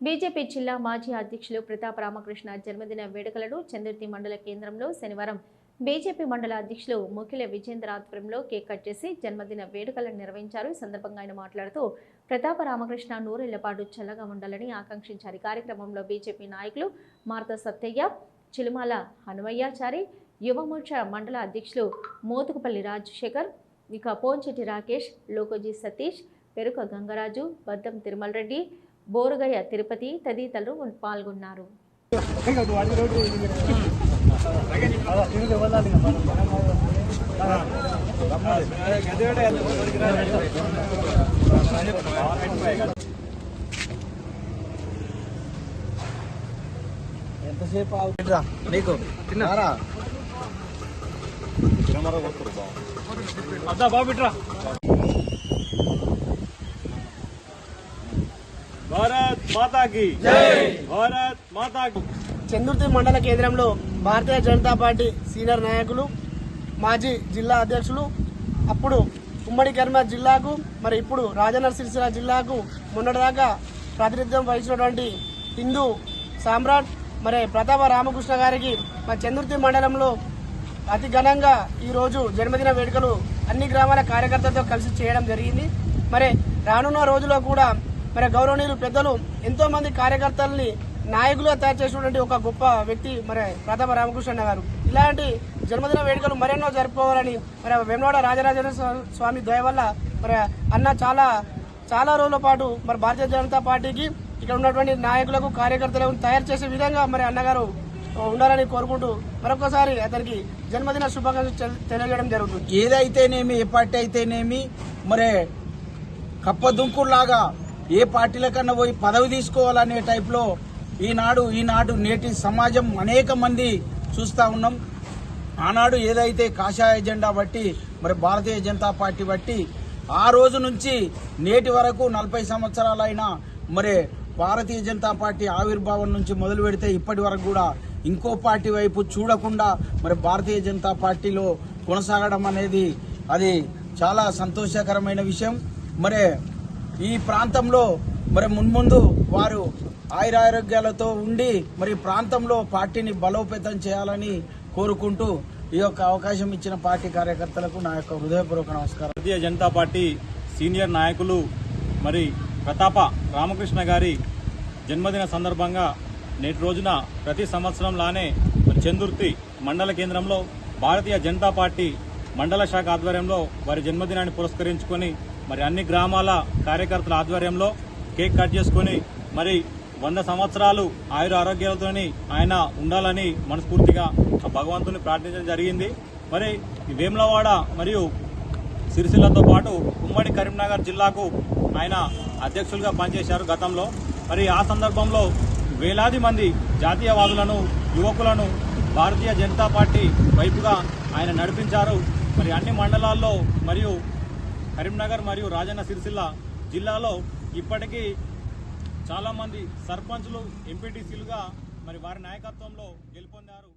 BJP జిల్లా మాజీ అధ్యక్షులు ప్రతాప్ రామకృష్ణ జన్మదిన వేడుకలను చందుర్తి మండల కేంద్రంలో శనివారం బీజేపీ మండల అధ్యక్షులు ముఖిల విజేంద్ర ఆధ్వర్యంలో కేక్ కట్ చేసి జన్మదిన వేడుకలను నిర్వహించారు. ఈ సందర్భంగా ఆయన మాట్లాడుతూ ప్రతాప రామకృష్ణ నూరేళ్ళ పాటు చల్లగా ఉండాలని ఆకాంక్షించారు. కార్యక్రమంలో బీజేపీ నాయకులు మార్త సత్తయ్య చిలుమాల హనుమయ్యాచారి యువమోర్చా మండల అధ్యక్షులు మోతుకుపల్లి రాజశేఖర్ ఇక పోంచెట్టి రాకేష్ లోకోజీ సతీష్ పెరుక గంగరాజు బద్దం తిరుమల రెడ్డి బోరుగయ్య తిరుపతి తదితరులు పాల్గొన్నారు. ఎంతసేపు నీకు. తిన్నారా అద్దా బాబు భారత్ మాతాకి. భారత్ మాతాకి. చందుర్తి మండల కేంద్రంలో భారతీయ జనతా పార్టీ సీనియర్ నాయకులు మాజీ జిల్లా అధ్యక్షులు అప్పుడు ఉమ్మడి కరీంనగర్ జిల్లాకు మరి ఇప్పుడు రాజన్న సిరిసిల్ల జిల్లాకు మొన్నటిదాకా ప్రాతినిధ్యం వహించినటువంటి హిందూ సామ్రాట్ మరి ప్రతాప రామకృష్ణ గారికి మా చందుర్తి మండలంలో అతి ఘనంగా ఈరోజు జన్మదిన వేడుకలు అన్ని గ్రామాల కార్యకర్తలతో కలిసి చేయడం జరిగింది. మరి రానున్న రోజుల్లో కూడా మరి గౌరవనీయులు పెద్దలు ఎంతో మంది కార్యకర్తల్ని నాయకులుగా తయారు చేసినటువంటి ఒక గొప్ప వ్యక్తి మరి ప్రతాప రామకృష్ణ గారు. ఇలాంటి జన్మదిన వేడుకలు మరెన్నో జరుపుకోవాలని మరి వేమవాడ రాజరాజేశ్వర స్వామి దయ వల్ల మరి అన్న చాలా చాలా రోజుల పాటు మరి భారతీయ జనతా పార్టీకి ఇక్కడ ఉన్నటువంటి నాయకులకు కార్యకర్తలకు తయారు చేసే విధంగా మరి అన్నగారు ఉండాలని కోరుకుంటూ మరొకసారి అతనికి జన్మదిన శుభాకాంక్షలు తెలియజేయడం జరుగుతుంది. ఏదైతేనేమి ఏ పార్టీ అయితేనేమి మరి కప్పదుంకుల్లాగా ఏ పార్టీల కన్నా పోయి పదవి తీసుకోవాలనే టైప్లో ఈనాడు ఈనాడు నేటి సమాజం అనేక మంది చూస్తా ఉన్నాం. ఆనాడు ఏదైతే కాషాయ ఎజెండా బట్టి మరి భారతీయ జనతా పార్టీ బట్టి ఆ రోజు నుంచి నేటి వరకు నలభై సంవత్సరాలైన మరి భారతీయ జనతా పార్టీ ఆవిర్భావం నుంచి మొదలు పెడితే ఇప్పటి వరకు కూడా ఇంకో పార్టీ వైపు చూడకుండా మరి భారతీయ జనతా పార్టీలో కొనసాగడం అనేది అది చాలా సంతోషకరమైన విషయం. మరి ఈ ప్రాంతంలో మరి మున్ముందు వారు ఆయురారోగ్యాలతో ఉండి మరి ప్రాంతంలో పార్టీని బలోపేతం చేయాలని కోరుకుంటూ ఈ యొక్క అవకాశం ఇచ్చిన పార్టీ కార్యకర్తలకు నా యొక్క హృదయపూర్వక నమస్కారం. భారతీయ జనతా పార్టీ సీనియర్ నాయకులు మరి ప్రతాప రామకృష్ణ గారి జన్మదిన సందర్భంగా నేటి రోజున ప్రతి సంవత్సరంలానే చందుర్తి మండల కేంద్రంలో భారతీయ జనతా పార్టీ మండల శాఖ ఆధ్వర్యంలో వారి జన్మదినాన్ని పురస్కరించుకొని మరి అన్ని గ్రామాల కార్యకర్తల ఆధ్వర్యంలో కేక్ కట్ చేసుకొని మరి వంద సంవత్సరాలు ఆయుర ఆరోగ్యాలతోని ఆయన ఉండాలని మనస్ఫూర్తిగా భగవంతుని ప్రార్థించడం జరిగింది. మరి ఈ వేములవాడ మరియు సిరిసిల్లతో పాటు ఉమ్మడి కరీంనగర్ జిల్లాకు ఆయన అధ్యక్షులుగా పనిచేశారు గతంలో. మరి ఆ సందర్భంలో వేలాది మంది జాతీయవాదులను యువకులను భారతీయ జనతా పార్టీ వైపుగా ఆయన నడిపించారు. మరి అన్ని మండలాల్లో మరియు కరీంనగర్ మరియు రాజన్న సిరిసిల్ల జిల్లాలో ఇప్పటికీ చాలామంది సర్పంచ్లు ఎంపీటీసీలుగా మరి వారి నాయకత్వంలో గెలుపొందారు.